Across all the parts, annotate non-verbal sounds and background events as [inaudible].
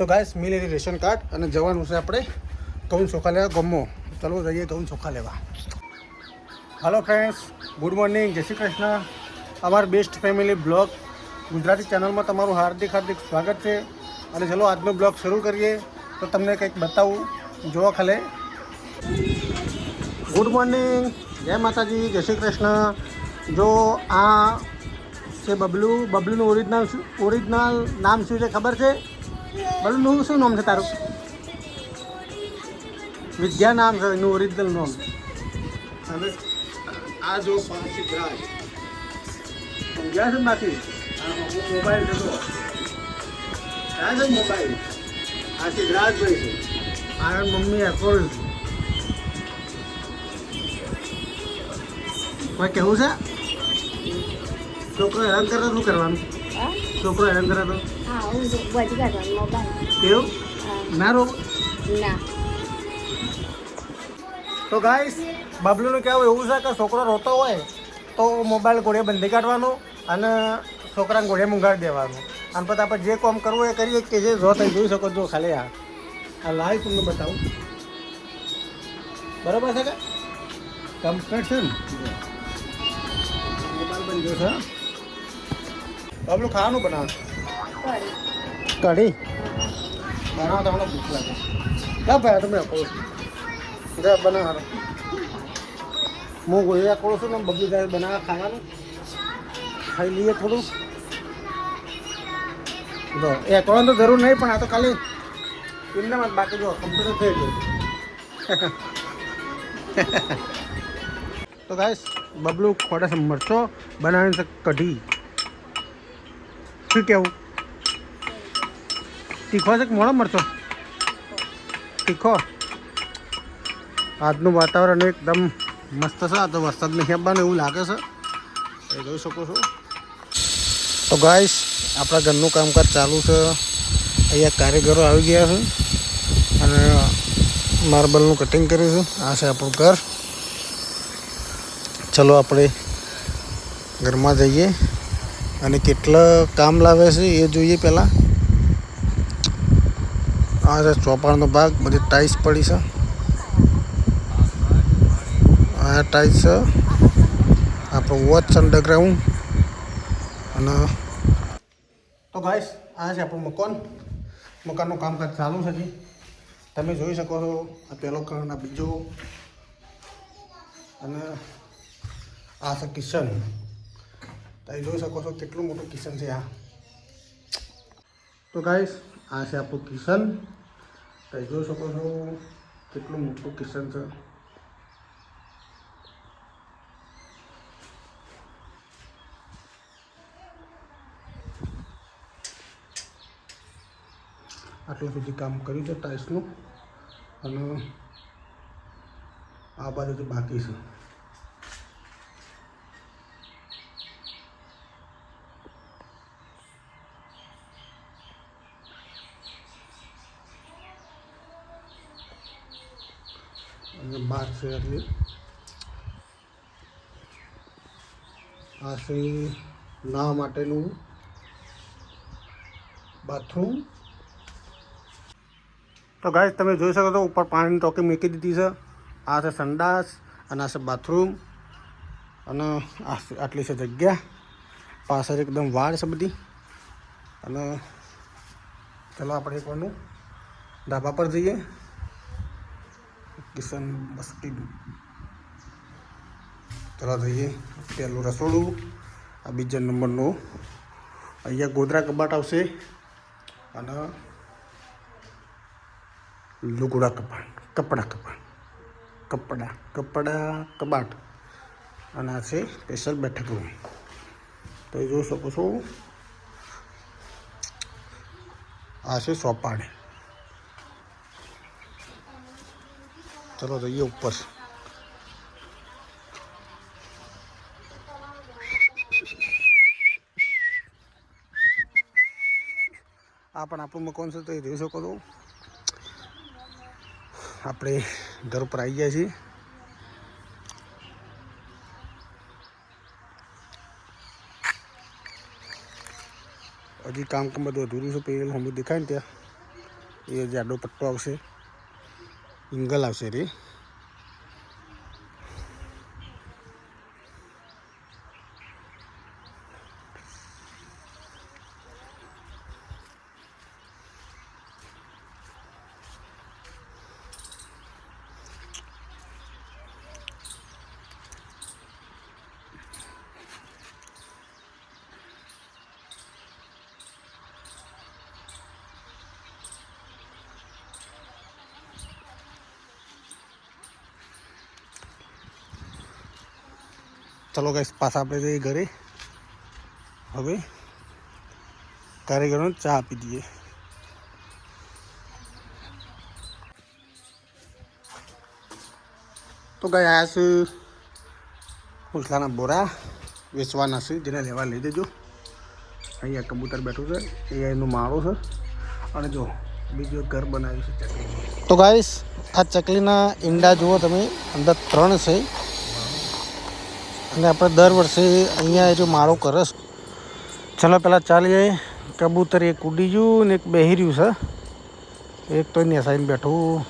તો ગાઈસ એની ration card અને જવાનું છે આપણે ઘઉં ચોખા લેવા, ગમો. ચાલો જઈએ ઘઉં ચોખા લેવા. હલો ફ્રેન્ડ્સ ગુડ મોર્નિંગ જય શ્રી કૃષ્ણ. અમાર બેસ્ટ ફેમિલી બ્લોગ ગુજરાતી ચેનલમાં તમારું હાર્દિક હાર્દિક સ્વાગત છે. અને ચલો આજનો બ્લોગ શરૂ કરીએ, તો તમને કંઈક બતાવું, જોવા ખાલે. ગુડ મોર્નિંગ જય માતાજી, જય શ્રી કૃષ્ણ. જો આ છે બબલુ, બબલુનું ઓરિજિનલ ઓરિજિનલ નામ શું છે ખબર છે? બબલુનું શું નામ છે તારું વિદ્યા નામ છે એનું ઓરિજિનલ નામ હવે આ જો પાંચી ગ્રાજ સમજ્યા છે ને બાકી આ મોબાઈલ જતો આ છે મોબાઈલ આ છે ગ્રાજભાઈ છે મારા મમ્મી એકોલ કોઈ કેવું છે છોકરો હેરાન કરે શું કરવાનું હા છોકરો હેરાન કરે તો હા હું જો બધી મોબાઈલ કેવું હા. ના રો ના. તો ગાઈસ બબલુનું કહેવું એવું છે કે છોકરો રોતો હોય તો મોબાઈલ ઘોડે બંધી કાઢવાનો અને છોકરાને ઘોડે મૂંઘાડી દેવાનો. અને પછી આપણે જે કામ કરવું એ કરીએ કે જે જો તમે જોઈ શકો છો ખાલી આ. આ લાઈવ તમને બતાવું. બરાબર છે કે? કમ્પ્લીટ છે ને? મોબાઈલ બંધ છે બબલું ખાવાનું બનાવે. કરી કઢી. બનાવો તમને ભૂખ લાગે. ક્યાં ભાઈ તમે કહો જા બનાવો હું ગોળિયા કરું છું ને ગાય બનાવવા ખાવાનું. ખાઈ લઈએ થોડું. જો એ એકોણ તો જરૂર નહીં પણ આ તો ખાલી એમને બાકી જો કમ્પ્યુટર થઈ ગયું. [laughs] તો ગાઈસ બબલું ખોટા મરચો બનાવીને કઢી. શું કેવું તીખો છે કે મોળો મરચો? તીખો. આજનું વાતાવરણ એકદમ મસ્ત છે. આ તો વરસાદ નહીં આવવાનું એવું લાગે છે. એ જોઈ શકો છો. તો ગાઈસ આપણા ઘરનું કામકાજ ચાલુ છે. અહીંયા કારીગરો આવી ગયા છે. અને માર્બલનું કટિંગ કરીશું આ છે આપણું ઘર. ચલો આપણે ઘરમાં જઈએ. અને કેટલા કામ લાવે છે એ જોઈએ પહેલાં. આ છે ચોપાણનો ભાગ, બધી ટાઈલ્સ પડી છે. આ ટાઈલ્સ છે. આપણું વોચ અંડરગ્રાઉન્ડ અને તો ગાઈસ, આ છે આપણું મકાન. મકાનનું કામકાજ ચાલુ છે જી તમે જોઈ શકો છો, આ પહેલો કલર આ બીજો. અને આ છે કિચન તમે જોઈ શકો છો કેટલું મોટું કિચન છે આ. તો ગાઈસ, આ છે આપણું કિચન તમે જોઈ શકો છો? કેટલું મોટું કિચન છે. આટલું સુધી કામ કર્યું છે ટાઇલ્સનું. અને આ બાજુ બાકી છે અને બાર છે એટલી આ છે નાહવા માટેનું બાથરૂમ તો ગાય તમે જોઈ શકો છો, ઉપર પાણીની ટોકી મૂકી દીધી છે. આ છે સંડાસ અને આ છે બાથરૂમ અને આટલી છે જગ્યા. પાછળ એકદમ વાળ છે બધી. અને ચાલો આપણે એકવારનું ધાબા પર જઈએ. કિશન બસ્તી ચલો જઈએ પહેલું રસોડું આ બીજા નંબરનું અહીંયા ગોદરા કબાટ આવશે અને લુગડા કપાટ કપડા કપાટ કપડા કપડા કબાટ અને આ છે સ્પેશિયલ બેઠક રૂમ તો જોઈ શકો છો આ છે સોપાડ ચલો જઈએ ઉપર આ પણ આપણું મકાન છે તો એ જોઈ શકો છો આપણે ઘર ઉપર આવી ગયા છીએ હજી કામ કામ બધું અધૂરું છે પેલું હમણાં દેખાય ને ત્યાં એ જાડો પટ્ટો આવશે ઇંગલ આવશે ચલો કઈ પાછા આપણે જઈએ ઘરે. હવે કારીગરોને ચા આપી દઈએ. તો ગાય છે ઉસલાના બોરા વેચવાના છે, જેને લેવા લઈ દેજો અહીંયા કબૂતર બેઠું છે એ એનું માળો છે. અને જો, બીજું ઘર બનાવ્યું છે તો ગાઈશ આ ચકલીના ઈંડા જુઓ તમે, અંદર ત્રણ છે. અને આપણે દર વર્ષે અહીંયા જો માળો કરે છે ચલો પહેલાં ચાલીએ, કબૂતર એક ઉડી ગયું ને એક બેહી રહ્યું છે. એક તો એની સાઈન બેઠું.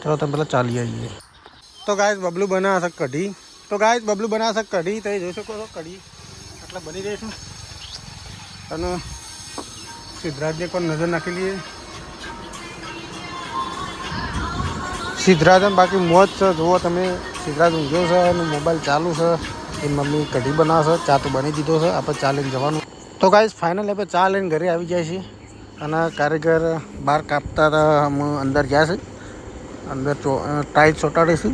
ચલો તમે પહેલાં ચાલી આવીએ. તો ગાય બબલું બનાવે છે કઢી. તો ગાય બબલું બનાવે છે કઢી. તમે જોઈ શકો છો કઢી એટલે બની જઈશું અને સિદ્ધરાજને પણ નજર નાખી લઈએ. સિદ્ધરાજ બાકી મોજ છે. જુઓ તમે સિદ્ધરાજ ઊંઘ્યો છે અને મોબાઈલ ચાલુ છે એ મમ્મી કઢી બનાવશે ચા તો બની દીધો છે આપણે ચા લઈને જવાનું. તો ગાઈઝ ફાઇનલ આપણે ચા લઈને ઘરે આવી જાય છે અને કારીગર બહાર કાપતા હતા અમે અંદર ગયા છે. અંદર ટાઈટ ચોંટાડી છે.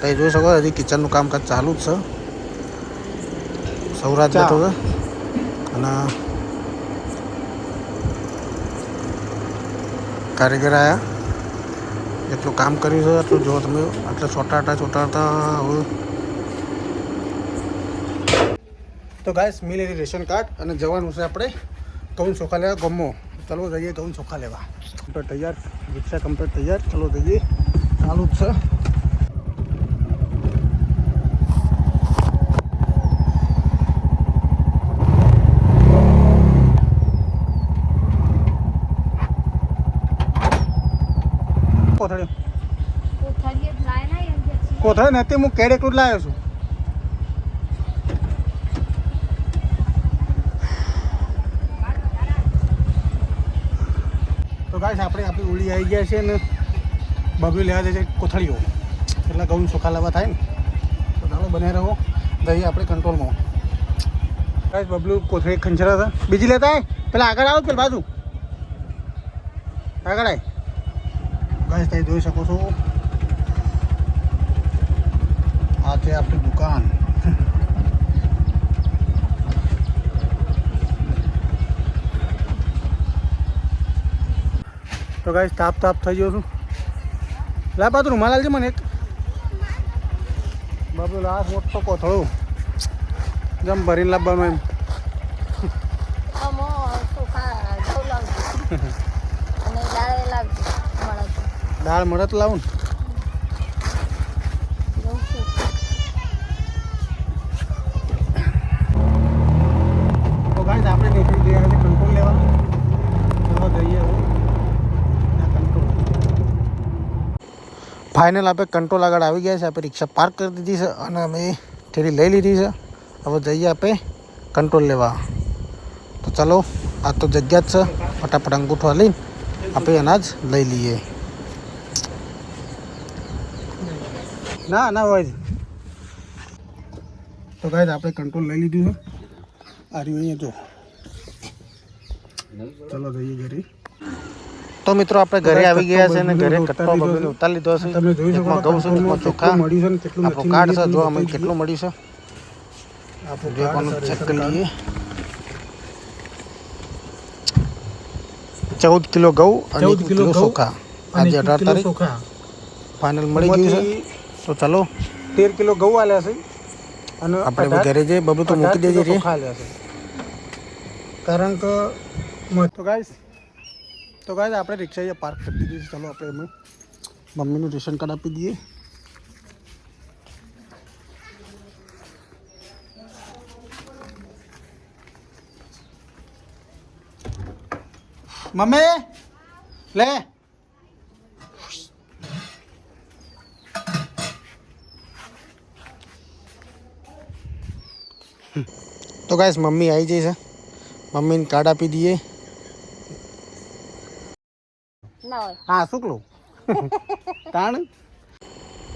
તો જોઈ શકો હજી કિચનનું કામકાજ ચાલુ જ છે. સૌરાજ બેઠો છે. અને કારીગર આવ્યા એટલું કામ કર્યું છે એટલું જો તમે એટલે ચોટાડતા હવે. તો ગાઈસ મિલ એની રેશન કાર્ડ અને જવાનું છે આપણે કૌન ચોખા લેવા? ગમો. ચલો જઈએ કૌન ચોખા લેવા. કમ્પ્લેટ તૈયાર. રિક્ષા કમ્પ્લેટ તૈયાર. ચલો જઈએ. ચાલુ જ છે. કોથળી. કોથળી નથી હું કેડ એકલું જ લાવ્યો છું. તો ગાઈસ આપણે આપણી ઉળી આવી ગયા છે ને બબલી લેવા જાય છે કોથળીઓ. એટલે ઘઉં સુખા લેવા થાય ને. તો ચાલો બને રહો. દહીં આપણે કંટ્રોલમાં. ગાઈસ બબલું કોથળી ખંચરા હતા. બીજી લેતા પેલા આગળ આવો પેલા બાજુ. આગળ આય. ગાઈસ તમે જોઈ શકો છો. આ છે આપણી દુકાન. તો ગાઈસ તાપ તાપ થઈ ગયો છું. લા પાતું રૂમાલ મને એક. બાબુ લાસ મોટો કોથળો. જમ ભરીને લાવવાનું એમ અમો ચોખા ઘઉં લાવજો અને દાળ લાવજો મળે તો. દાળ મળે તો લાવું આપણે કંટ્રોલ લેવા. જઈએ ફાઇનલ આપણે કંટ્રોલ આગળ આવી ગયા છે, આપણે રિક્ષા પાર્ક કરી દીધી છે અને અમે ઠેરી લઈ લીધી છે. હવે જઈએ આપણે કંટ્રોલ લેવા. તો ચલો, આ તો જગ્યા જ છે. ફટાફટ અંગૂઠો લઈને આપણે અનાજ લઈ લઈએ. ના ના હોય. તો ગાય આપણે કંટ્રોલ લઈ લીધું છે. આ રહ્યું અહીંયા જો. ચલો જઈએ ઘરે. તો મિત્રો આપણે ઘરે આવી ગયા છે અને ઘરે કટકો બગડીને ઉતારી લીધો છે. તમે જોઈ શકો ઘઉં છે એકમાં ચોખા મળ્યું છે કેટલું આપણું કાર્ડ છે જો અમે કેટલું મળ્યું છે. જો પણ ચેક કરી લઈએ ચૌદ કિલો ઘઉં અને કિલો ચોખા આજે અઢાર તારીખ. ફાઇનલ મળી ગયું છે. તો ચાલો. તેર કિલો ઘઉં આલ્યા છે. અને આપણે ઘરે જઈએ બબુ તો મૂકી દેજે રે. કારણ કે તો ગાઈસ તો ગાઈસ આપણે રિક્ષા અહીંયા પાર્ક કરી દીધી ચાલો આપણે એમાં મમ્મીનું રેશન કાર્ડ આપી દઈએ. મમ્મી લે. તો ગાઈસ મમ્મી આવી જઈ છે. મમ્મીને કાર્ડ આપી દઈએ. ના હોય. હા શુક્લો. [laughs] તાણ?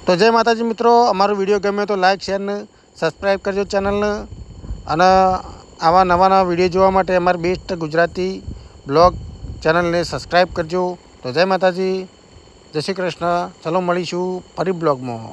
તો જય માતાજી મિત્રો અમારો વીડિયો ગમે તો લાઈક શેર ને સબસ્ક્રાઈબ કરજો ચેનલને અને આવા નવા નવા વીડિયો જોવા માટે અમારી બેસ્ટ ગુજરાતી બ્લોગ ચેનલને સબસ્ક્રાઈબ કરજો. તો જય માતાજી. જય શ્રી કૃષ્ણ. ચલો મળીશું ફરી બ્લોગમાં